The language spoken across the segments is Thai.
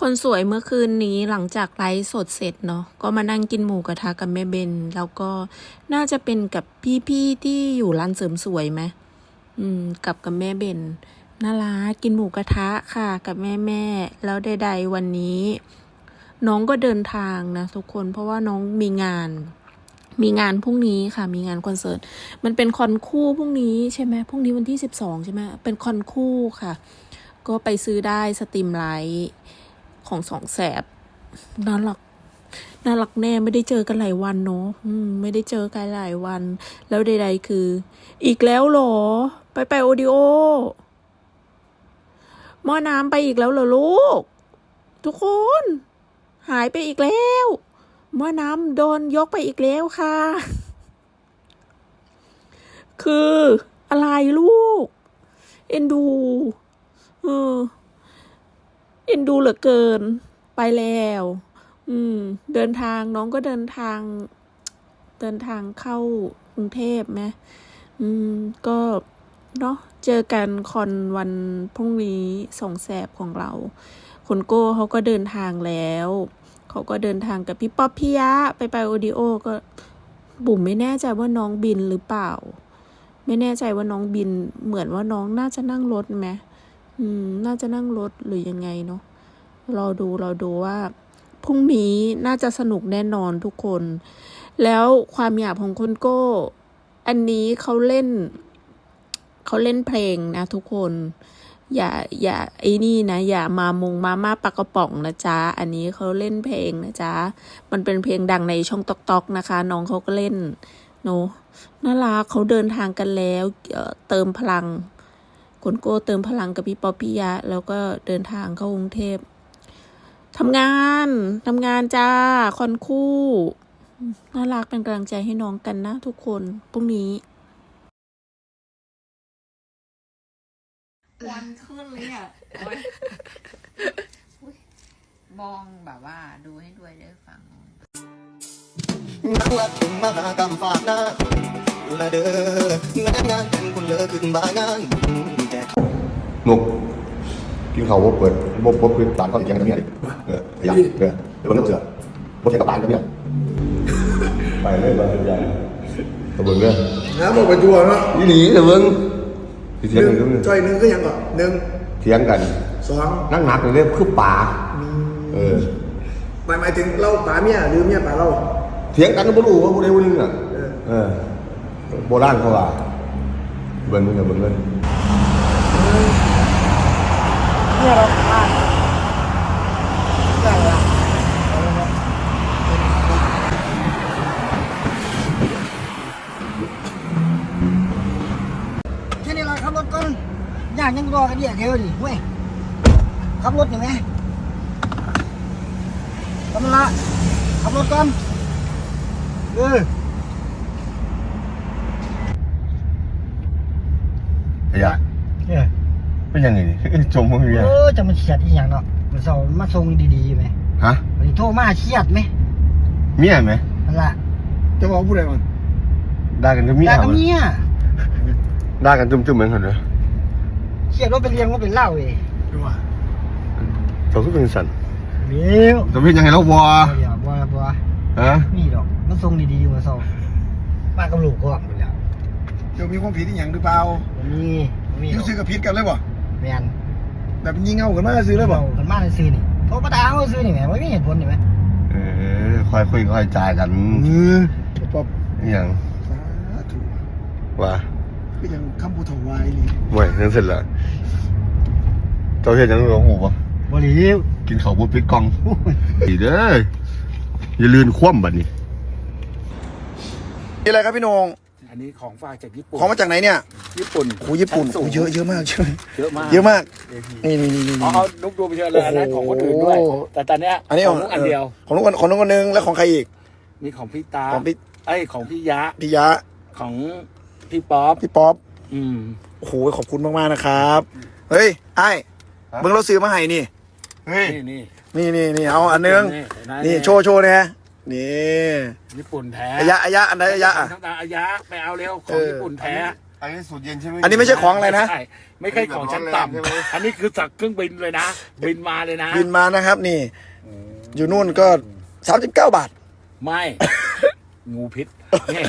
คนสวยเมื่อคืนนี้หลังจากไลฟ์สดเสร็จเนาะก็มานั่งกินหมูกระทะกับแม่เบน แล้วก็น่าจะเป็นกับพี่ๆที่อยู่ร้านเสริมสวยไหมอืม กับกับแม่เบนน่ารักกินหมูกระทะค่ะ กับแม่แม่แล้วใดๆวันนี้ น้องก็เดินทางนะทุกคนเพราะว่าน้องมีงาน มีงานพรุ่งนี้ค่ะ มีงานคอนเสิร์ตมันเป็นคอนคู่พรุ่งนี้ใช่ไหมพรุ่งนี้วันที่สิบสองใช่ไหมเป็นคอนคู่ค่ะ ก็ไปซื้อได้สตรีมไลท์ ของสองแสบน่ารักน่ารักแน่ไม่ได้เจอกันหลายวันเนาะไม่ได้เจอกันหลายวัน แล้วใดๆคือ อีกแล้วเหรอ ไปไปโอดิโอหม้อน้ำไปอีกแล้วเหรอลูก ทุกคน หายไปอีกแล้วหม้อน้ำโดนยกไปอีกแล้วค่ะ คืออะไรลูก เอ็นดู เออ เอ็นดูเหลือเกิน ไปแล้ว อืม เดินทางน้องก็เดินทาง เดินทางเข้ากรุงเทพไหมอืม ก็เนาะเจอกันคอนวันพรุ่งนี้สองแสบของเราคนโก้เขาก็เดินทางแล้ว เขาก็เดินทางกับพี่ป๊อปพี่ยะ ไปไปโอดิโอก็ บุ๋มไม่แน่ใจว่าน้องบินหรือเปล่า ไม่แน่ใจว่าน้องบิน เหมือนว่าน้องน่าจะนั่งรถไหม อืม น่าจะนั่งรถหรือยังไงเนาะรอดูรอดูว่าพรุ่งนี้น่าจะสนุกแน่นอนทุกคน แล้วความหยาบของคนโก้ อันนี้เขาเล่น เขาเล่นเพลงนะทุกคน อย่า อย่าไอ้นี่นะ อย่ามามงมาม่าปากกระป๋องนะจ๊ะ อันนี้เขาเล่นเพลงนะจ๊ะ มันเป็นเพลงดังในช่องตอกตอกนะคะ น้องเขาก็เล่นเนน่ารักเขาเดินทางกันแล้วเติมพลัง คนโก้เติมพลังกับพี่ปอปิยะ แล้วก็เดินทางเข้ากรุงเทพทำงานทำงานจ้าคอนคู่น่ารักเป็นกำลังใจให้น้องกันนะทุกคนพรุ่งนี้ควันขึ้นเลยอะโอ๊ยอุ๊ยมองแบบว่าดูให้ด้วยเด้อฟังนักลักถึงมหากรรมฝากหน้าละเด้องานงานเป็นคุณเลอขึ้นบางานแจก นุกกินข้าวบ่เปิดบ่บ่เปิดตานเขาอีกอย่างกันเนี่ยดิเออขยับเออเดี๋ยวมันต้องเสือบ่ใช่กับตานกันเนี่ยไปเลยไปเลยอย่างตะเบิงเด้อน้ำบอกไปทัวร์เนาะอีหลีตะเบิงสิหเถียงนึ่งกันก็จอยหนึ่งก็ยังก่อนหนึ่งเถียงกันสองนั่งหนักเลยเนี่ยคือป่าเออหมายหมายถึงเราป่าเมียหรือเมียป่าเราเถียงกันบ่รู้ว่าผู้ใดผู้หนึงอะเออเออโบราณเขาว่าเบิ่งเบิ่งเบิ่งเลย เนี่ยเราบ้านใช่ละแค่นี้ละขับรถก่อนยางยังรอกันเดียวเดียวดิเว้ยขับรถอยังไงกำลังละขับรถก่อนเออขยะเนี่ย เป็นยังไงนี่จมมึงอยู่เออจะมาเฉียดอีหยังเนาะมันเสามาส่งดีๆไหมฮะวันนี้โทรมาเฉียดไหมเมียไหมนั่นละจะบอกผู้ใดก่อนด่ากันก็เมียด่ากับเมียด่ากันจุ่มๆเหมือนกันเด้อเฉียดว่าเป็นเรียงว่าเป็นเหล้าเองดูว่าเขาคือเป็นสันเดี๋ยวจะเป็นยังไงแล้ววะเดี๋ยวบัวบัวฮะนี่ดอกมันส่งดีๆมาส่งมากับลูกก่อนไปแล้วเดี๋ยวมีความผิดอีกอย่างหรือเปล่าวันนี้วันนี้ยูซื้อกับผิดกันเลยบ่ แมนแบบยิงเงากันมาซื้อเลยบ่เรากันมาในซื้อนี่โทรมาด่าเขาซื้อนี่แหมไม่มีเหตุผลนี่ไหมเออค่อยคุยค่อยจ่ายกันเออป๊อบอหย่างสาธุว่าคือยังคำพูดถวายนี่ห่วยนั่นเสร็จแล้วเจ้าเฮ็ดจังรู้หูปะบริวกินข้าวบ่ปิดกล่องดีเด้ออย่าลืมคว่ำบัดนี้นี่อะไรครับพี่นง อันนี้ของฝากจากญี่ปุ่นของมาจากไหนเนี่ยญี่ปุ่นโอ้ญี่ปุ่นโอ้เยอะเยอะมากใช่ไหมเยอะมากเยอะมากนี่นี่นี่นี่อ๋อเอานุกดูไปเยอะเลยอันนั้นของคนอื่นด้วยโอ้โหแต่ตอนเนี้ยอันนี้ของนุกอันเดียวของนุกคนของนุกคนนึงแล้วของใครอีกมีของพี่ตาของพี่ไอ้ยของพี่ยะพี่ยะของพี่ป๊อปพี่ป๊อปอืมโอ้โหขอบคุณมากๆนะครับ เฮ้ยไอ้เบิ่งเราซื้อมาให้นี่เฮ้ยนี่นี่นี่นี่นี่เอาอันนึงนี่เห็นไหมนี่โชว์โชว์นะ นี่ญี่ปุ่นแท้อายะอายะอันไหนอายะอะทั้งตาอายะไปเอาเร็วขเอองอญี่ปุ่นแท้ออันนี้สูตรเย็นใช่ไหมอันนี้ไม่ใช่ของอะไรนะใช่ไม่ใช่ของชั้นอันนี้แบบร้อนแรงใช่ไหมต่ำอันนี้คือจากเครื่องบินเลยนะ บินมาเลยนะ บินมานะครับนี่ อยู่นู่นก็สามสิบเก้าบาท ไม่ งูพิษนี่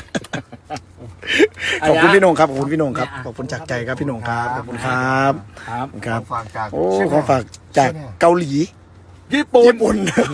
ขอบคุณพี่โหนงครับ ขอบคุณพี่โหนงครับเนี่ยอะขอบคุณจากใจครับพี่โหนงครับ ขอบคุณครับครับ ขอบคุณครับฝากจากโอ้ ของฝากจากเกาหลีญี่ปุ่น ญี่ปุ่นเนี่ย